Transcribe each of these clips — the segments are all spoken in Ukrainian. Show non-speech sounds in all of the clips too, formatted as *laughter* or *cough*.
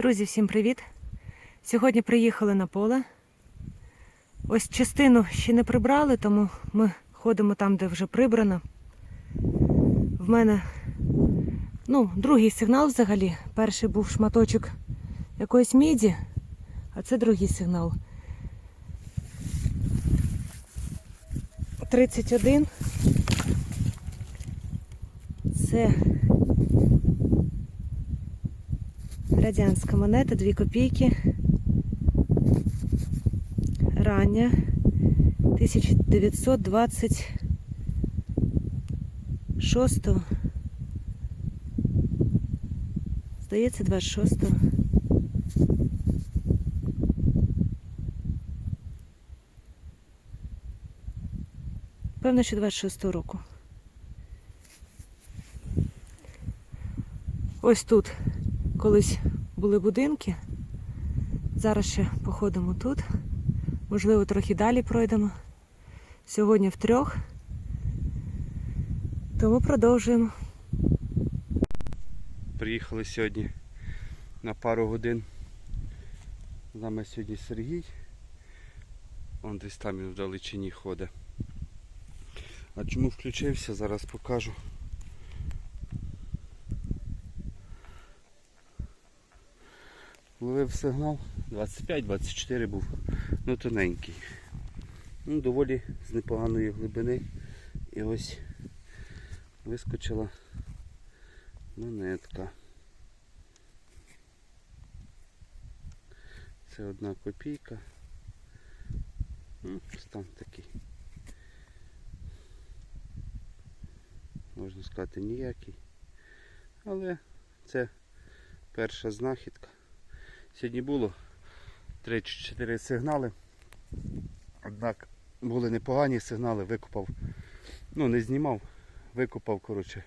Друзі, всім привіт! Сьогодні приїхали на поле. Ось частину ще не прибрали, тому ми ходимо там, де вже прибрано. В мене ну, другий сигнал взагалі. Перший був шматочок якоїсь міді, а це другий сигнал. 31. Це радянська монета, 2 копійки. Рання 1926 Здається, 26 Певно, що 26 року. Ось тут колись були будинки. Зараз ще походимо тут. Можливо, трохи далі пройдемо. Сьогодні в трьох. Тому продовжуємо. Приїхали сьогодні на пару годин. З нами сьогодні Сергій. Он десь там він в далечині ходить. А чому включився, зараз покажу. Ловив сигнал, 25-24 був, ну тоненький. Ну, доволі з непоганої глибини. І ось вискочила монетка. Це одна копійка. Ну, стан такий. Можна сказати ніякий. Але це перша знахідка. Сьогодні було 3 чи 4 сигнали. Однак були непогані сигнали, викопав. Ну, не знімав, викопав, коротше,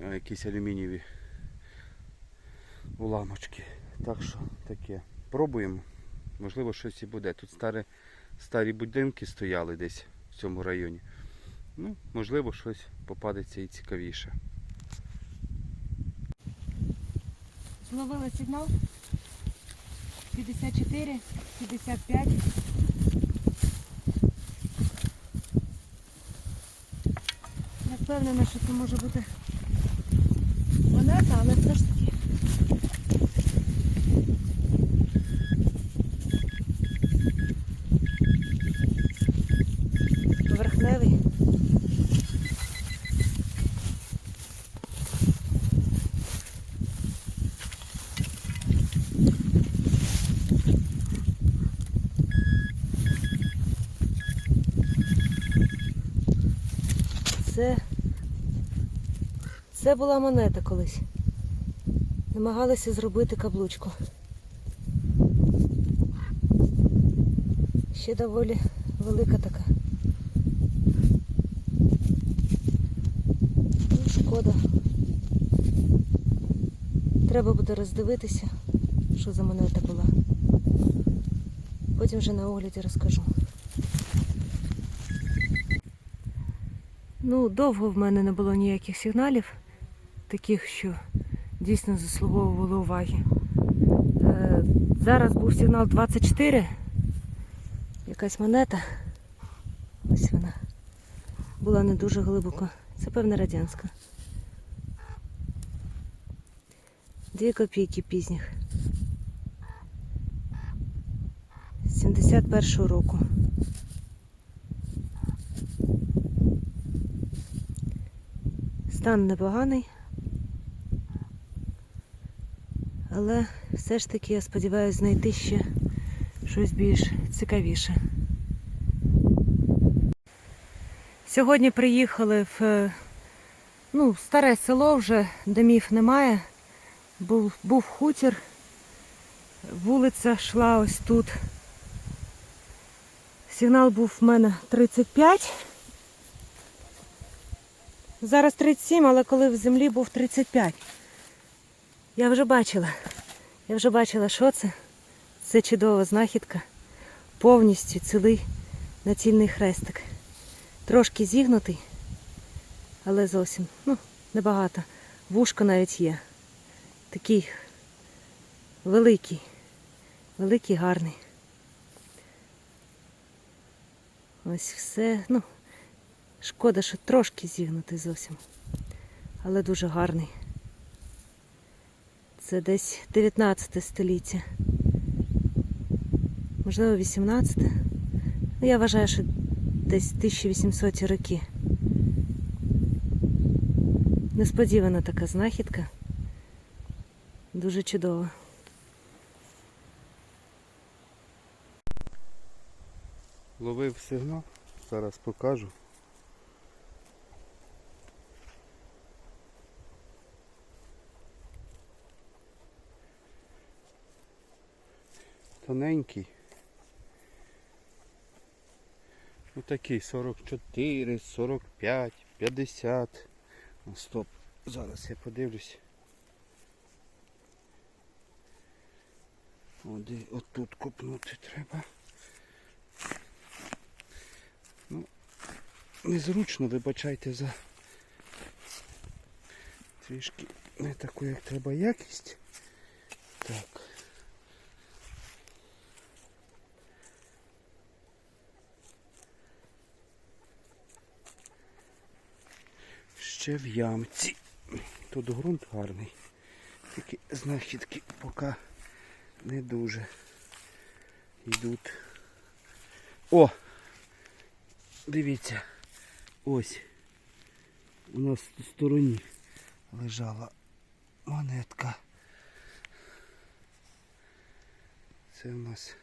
е, якісь алюмінієві уламочки. Так що таке. Пробуємо. Можливо, щось і буде. Тут старі, старі будинки стояли десь в цьому районі. Ну, можливо, щось попадеться і цікавіше. Зловили сигнал 54, 55. Я впевнена, що це може бути монета, але все ж таки. Поверхневий. Це, це була монета колись. Намагалися зробити каблучку. Ще доволі велика така. Ну, шкода. Треба буде роздивитися, що за монета була. Потім вже на огляді розкажу. Ну, довго в мене не було ніяких сигналів, таких, що дійсно заслуговували уваги. Е, зараз був сигнал 24. Якась монета. Ось вона. Була не дуже глибоко. Це певна радянська. Дві копійки пізніх. 71-го року. Стан непоганий. Але все ж таки я сподіваюся знайти ще щось більш цікавіше. Сьогодні приїхали в е, ну, старе село вже, домів немає. Був, був хутір. Вулиця йшла ось тут. Сигнал був в мене 35. Зараз 37, але коли в землі був 35. Я вже бачила. Я вже бачила, що це. Це чудова знахідка. Повністю цілий націльний хрестик. Трошки зігнутий, але зовсім, ну, небагато. Вушко навіть є. Такий великий. Великий, гарний. Ось все. Ну, шкода, що трошки зігнутий зовсім. Але дуже гарний. Це десь 19 століття. Можливо, 18. Ну, я вважаю, що десь 1800 роки. Несподівана така знахідка. Дуже чудова. Ловив сигнал, зараз покажу. Тоненький. Ну такий 44, 45, 50. О, стоп. Зараз я подивлюсь. Оди, отут копнути треба. Ну, незручно, вибачайте за трішки не таку, як треба якість. Так. Ще в ямці. Тут ґрунт гарний. Тільки знахідки поки не дуже йдуть. О! Дивіться, ось у нас в стороні лежала монетка. Це в нас.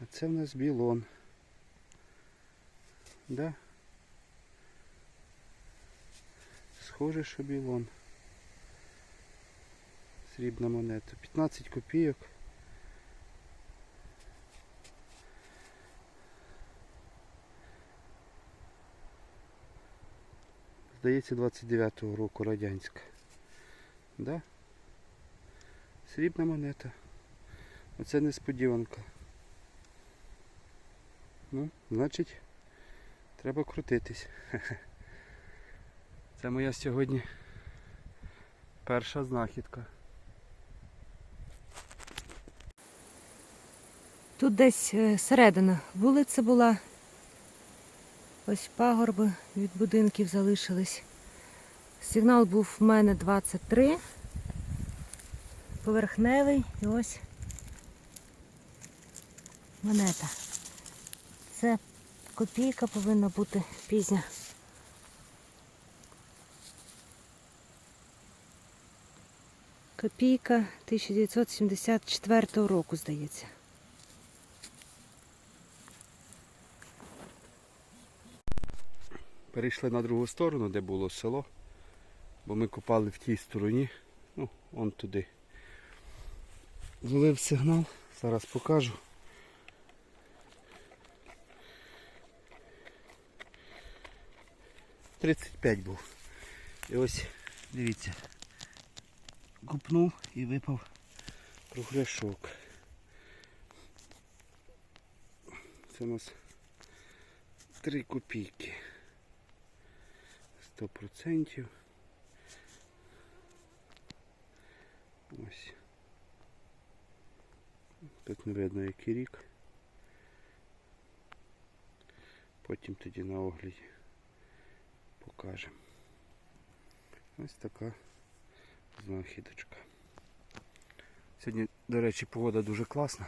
А це в нас білон. Да? Схоже, що білон. Срібна монета. 15 копійок. Здається, 29-го року радянська. Да? Срібна монета. Оце несподіванка. Ну, значить, треба крутитись. *laughs* Це моя сьогодні перша знахідка. Тут десь е, середина вулиця була. Ось пагорби від будинків залишились. Сигнал був в мене 23. Поверхневий і ось монета. Це копійка повинна бути пізня. Копійка 1974 року, здається. Перейшли на другу сторону, де було село, бо ми копали в тій стороні, ну, он туди. Зловив сигнал, зараз покажу. Тридцять п'ять був. І ось, дивіться, купнув і випав кругляшок. Це у нас три копійки. Сто процентів. Ось. Тут не видно який рік. Потім тоді на огляді покажемо. Ось така знахідочка. Сьогодні, до речі, погода дуже класна.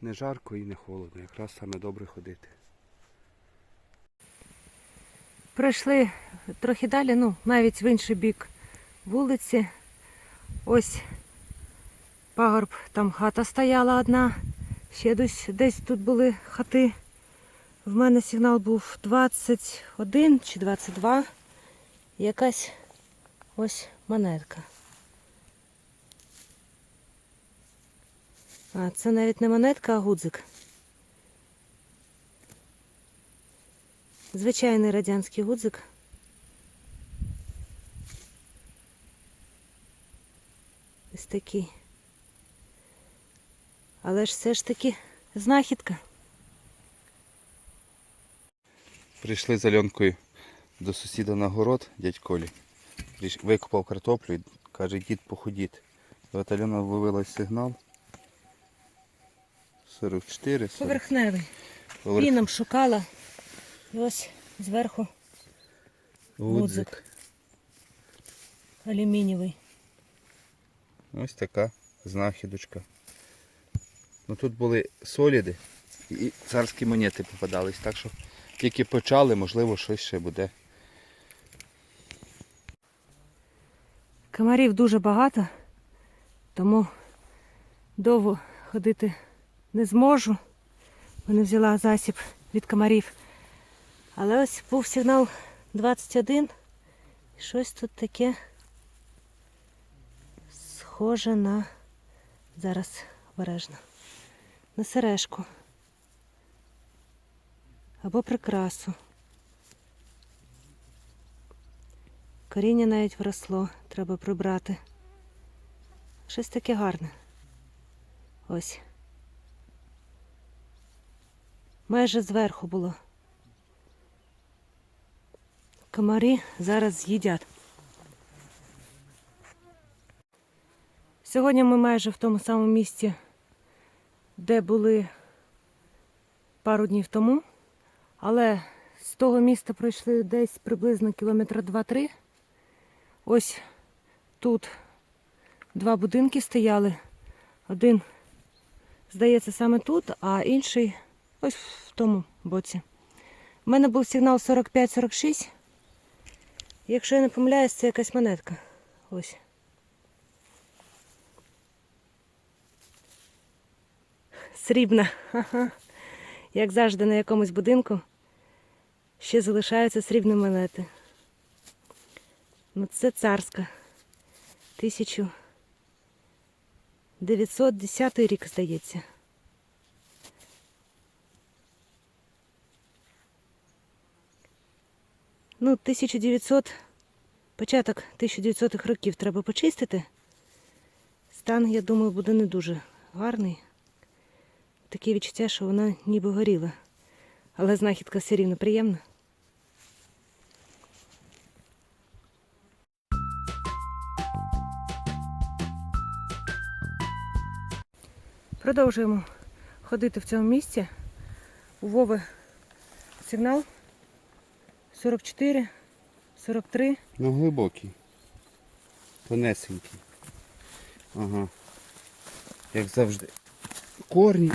Не жарко і не холодно. Якраз саме добре ходити. Пройшли трохи далі, ну, навіть в інший бік вулиці. Ось пагорб, там хата стояла одна. Ще десь, десь тут були хати. В мене сигнал був 21 чи 22. Якась ось монетка. А, це навіть не монетка, а гудзик. Звичайний радянський гудзик. Ось такий. Але ж все ж таки знахідка. Прийшли з Альонкою до сусіда на город, дядь Колі. Викопав картоплю і каже, дід походіть. От Альона вивела сигнал. 44, 40. Поверхневий. Поверх- Піном шукала. І ось зверху Гудзик. алюмінієвий. Ось така знахідочка. Ну тут були соліди і царські монети попадались, так що тільки почали, можливо, щось ще буде. Комарів дуже багато, тому довго ходити не зможу. Мене взяла засіб від комарів. Але ось був сигнал 21. І щось тут таке схоже на зараз обережно. На сережку. Або прикрасу. Коріння навіть вросло, треба прибрати. Щось таке гарне. Ось. Майже зверху було. Комарі зараз з'їдять. Сьогодні ми майже в тому самому місці, де були пару днів тому, але з того міста пройшли десь приблизно кілометра 2-3. Ось тут два будинки стояли. Один, здається, саме тут, а інший ось в тому боці. У мене був сигнал 45-46. Якщо я не помиляюсь, це якась монетка. Ось. Срібна. Ха-ха. Як завжди на якомусь будинку ще залишаються срібні монети. Ну, це царська. 1910 рік, здається. Ну, 1900, початок 1900-х років треба почистити. Стан, я думаю, буде не дуже гарний. Таке відчуття, що вона ніби горіла. Але знахідка все рівно приємна. Продовжуємо ходити в цьому місці. У Вови сигнал 44, 43. Ну глибокий. Тонесенький. Ага. Як завжди. Корні.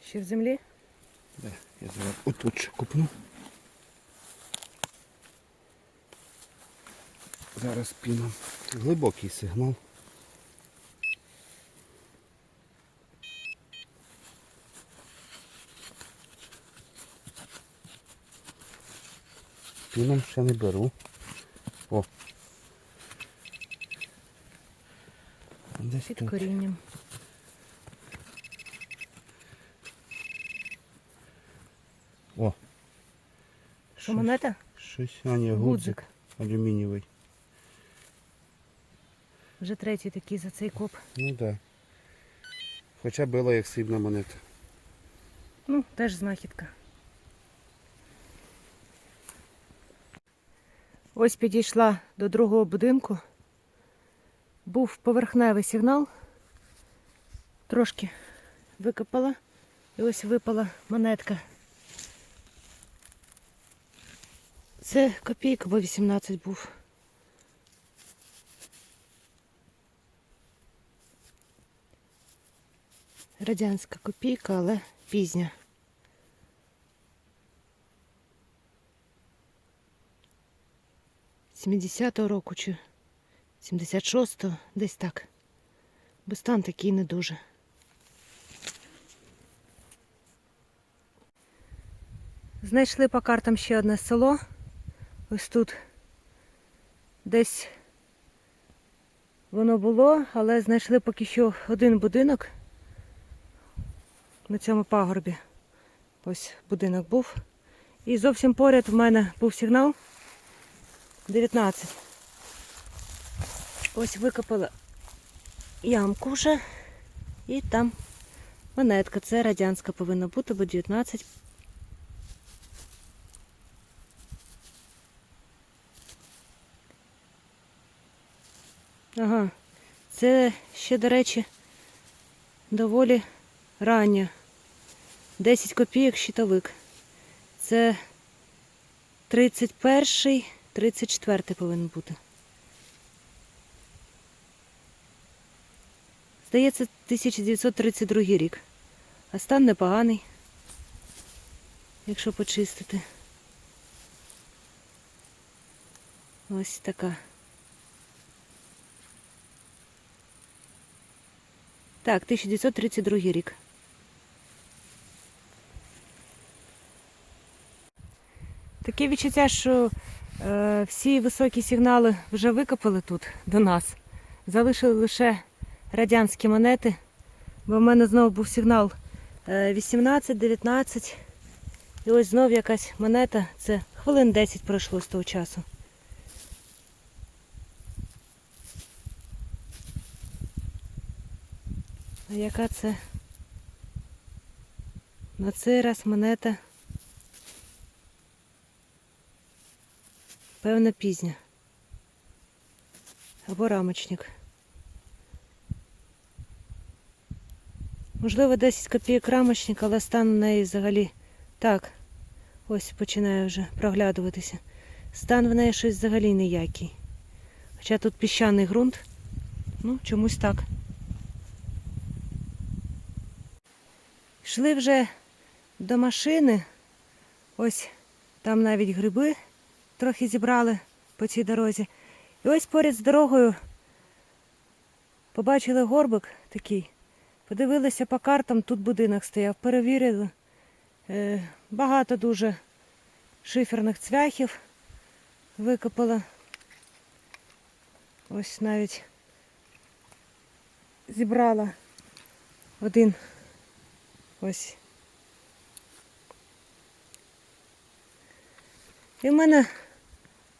Ще в землі. Да, я зараз отут ще купну. Зараз піном. Глибокий сигнал. Піном ще не беру. О. Десь Під тут. корінням. О, Монета? щось, а ні, гудзик Гудзик. алюмінієвий. Вже третій такий за цей коп. Ну так. Да. Хоча було як срібна монета. Ну, теж знахідка. Ось підійшла до другого будинку. Був поверхневий сигнал. Трошки викопала. І ось випала монетка. Це копійка, бо 18 був. Радянська копійка, але пізня. Сімдесятого року чи 76-го, десь так. Бо стан такий не дуже. Знайшли по картам ще одне село. Ось тут десь воно було, але знайшли поки що один будинок на цьому пагорбі. Ось будинок був. І зовсім поряд в мене був сигнал 19. Ось викопала ямку вже і там Монетка, це радянська повинна бути, бо 19. Ага. Це ще, до речі, доволі рання. 10 копійок щитовик. Це 31-й, 34-й повинен бути. Здається, 1932 рік. А стан непоганий, якщо почистити. Ось така. Так, 1932 рік. Таке відчуття, що е, всі високі сигнали вже викопали тут до нас. Залишили лише радянські монети, бо в мене знову був сигнал е, 18, 19. І ось знов якась монета. Це хвилин 10 пройшло з того часу. А яка це? На цей раз монета. Певно, пізня. Або рамочник. Можливо, 10 копійок рамочник, але стан у неї взагалі так. Ось починає вже проглядуватися. Стан в неї щось взагалі ніякий. Хоча тут піщаний ґрунт. Ну, чомусь так. Йшли вже до машини. Ось там навіть гриби трохи зібрали по цій дорозі. І ось поряд з дорогою побачили горбик такий. Подивилися по картам, тут будинок стояв, перевірили. Е, багато дуже шиферних цвяхів викопала. Ось навіть зібрала один ось. І в мене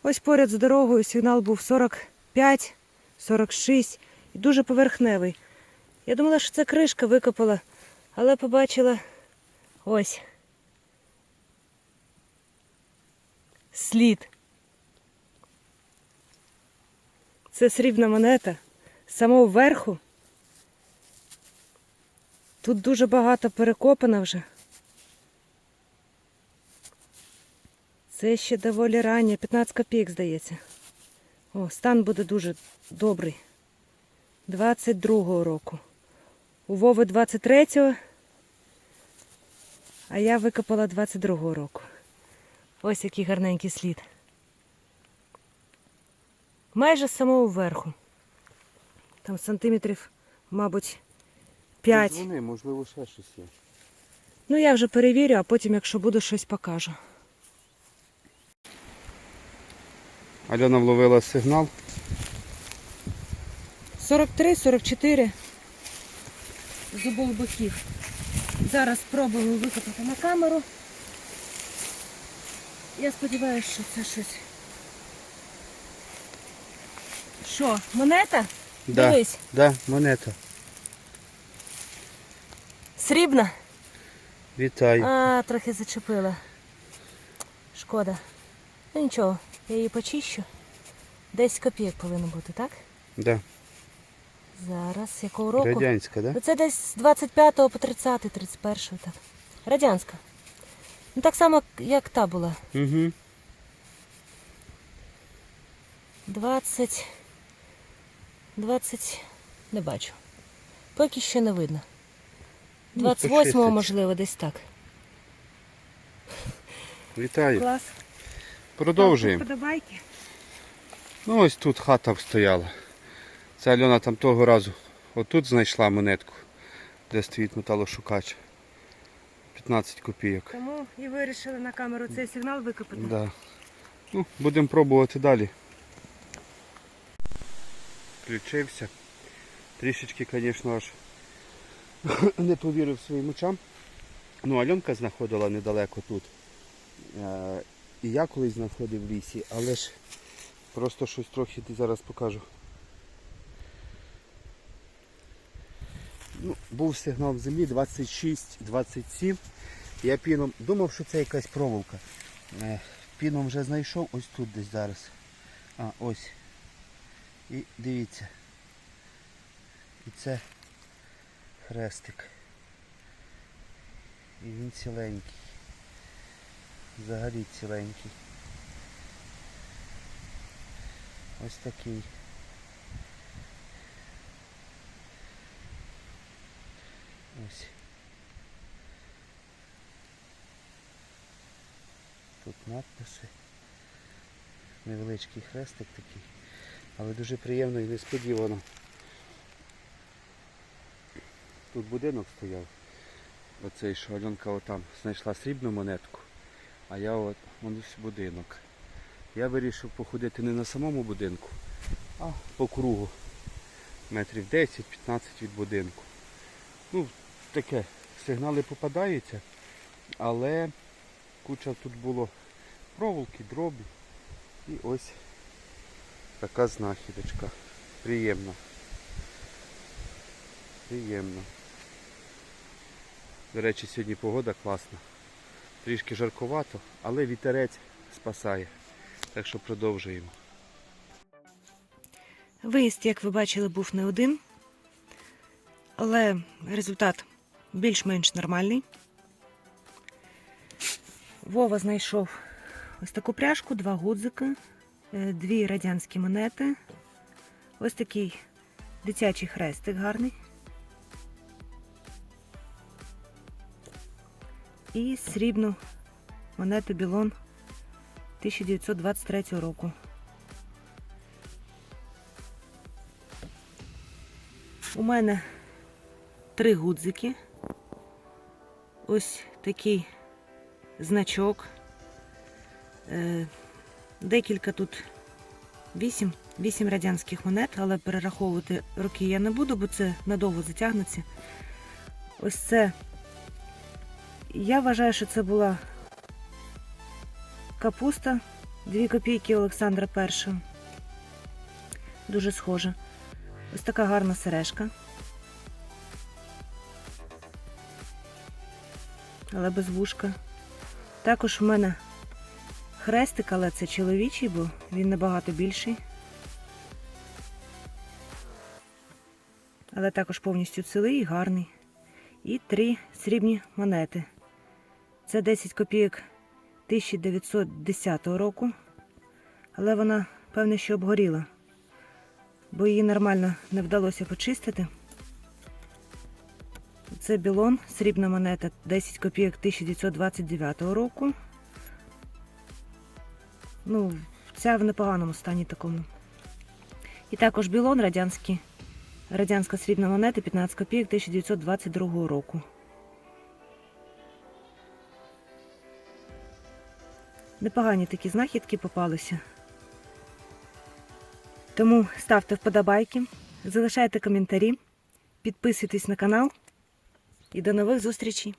ось поряд з дорогою сигнал був 45, 46 і дуже поверхневий. Я думала, що це кришка викопала, але побачила ось. Слід. Це срібна монета. З самого верху. Тут дуже багато перекопано вже. Це ще доволі раннє, 15 копійок, здається. О, стан буде дуже добрий. 22-го року. У Вови 23-го, а я викопала 22-го року. Ось який гарненький слід. Майже з самого верху. Там сантиметрів, мабуть, 5. Вони, можливо, ще щось є. Ну, я вже перевірю, а потім, якщо буде щось, покажу. Альона вловила сигнал. 43-44 з обох боків. Зараз спробуємо викопати на камеру. Я сподіваюся, що це щось. Що, монета? Да, Дивись, да, монета. Срібна. Вітаю. А, трохи зачепила. Шкода. Ну нічого, я її почищу. 10 копійок повинно бути, так? Да. Зараз, якого року? Радянська, да? Ну, Це десь з 25 по 30, 31, так. Радянська. Ну так само, як та була. Угу. 20. 20. Не бачу. Поки що не видно. Ну, 28-го, можливо, десь так. Вітаю. Клас. Продовжуємо. Подобайки. Ну ось тут хата стояла. Це Альона там того разу отут знайшла монетку, де стоїть металошукач. 15 копійок. Тому і вирішили на камеру цей сигнал викопати. Да. Ну, будемо пробувати далі. Включився. Трішечки, звісно, аж *coughs* не повірив своїм очам. Ну, Альонка знаходила недалеко тут. Е, І я колись знаходив в лісі, але ж просто щось трохи зараз покажу. Ну, був сигнал в землі 26-27. Я піном думав, що це якась проволока. Е, Піном вже знайшов ось тут десь зараз. А, ось. І дивіться. І це хрестик. І він ціленький. Взагалі ціленький. Ось такий. Ось. Тут надписи. Невеличкий хрестик такий. Але дуже приємно і несподівано. Тут будинок стояв. Оцей, що Альонка отам знайшла срібну монетку, а я от ось будинок. Я вирішив походити не на самому будинку, а по кругу. Метрів 10-15 від будинку. Ну, таке, сигнали попадаються, але куча тут було проволоки, дробі. І ось така знахідочка. Приємна. Приємно. До речі, сьогодні погода класна. Трішки жаркувато, але вітерець спасає. Так що продовжуємо. Виїзд, як ви бачили, був не один, але результат більш-менш нормальний. Вова знайшов ось таку пряжку, два гудзики, е, дві радянські монети, ось такий дитячий хрестик гарний. І срібну монету Білон 1923 року. У мене три гудзики. Ось такий значок. Е, Декілька тут вісім, вісім радянських монет, але перераховувати роки я не буду, бо це надовго затягнеться. Ось це. Я вважаю, що це була капуста, 2 копійки Олександра І. Дуже схожа. Ось така гарна сережка. Але без вушка. Також в мене хрестик, але це чоловічий, бо він набагато більший. Але також повністю цілий і гарний. І три срібні монети. Це 10 копійок 1910 року. Але вона, певне, що обгоріла бо її нормально не вдалося почистити. Це білон, срібна монета 10 копійок 1929 року. Ну, ця в непоганому стані такому. І також білон радянський, радянська срібна монета 15 копійок 1922 року. Непогані такі знахідки попалися. Тому ставте вподобайки, залишайте коментарі, підписуйтесь на канал і до нових зустрічей!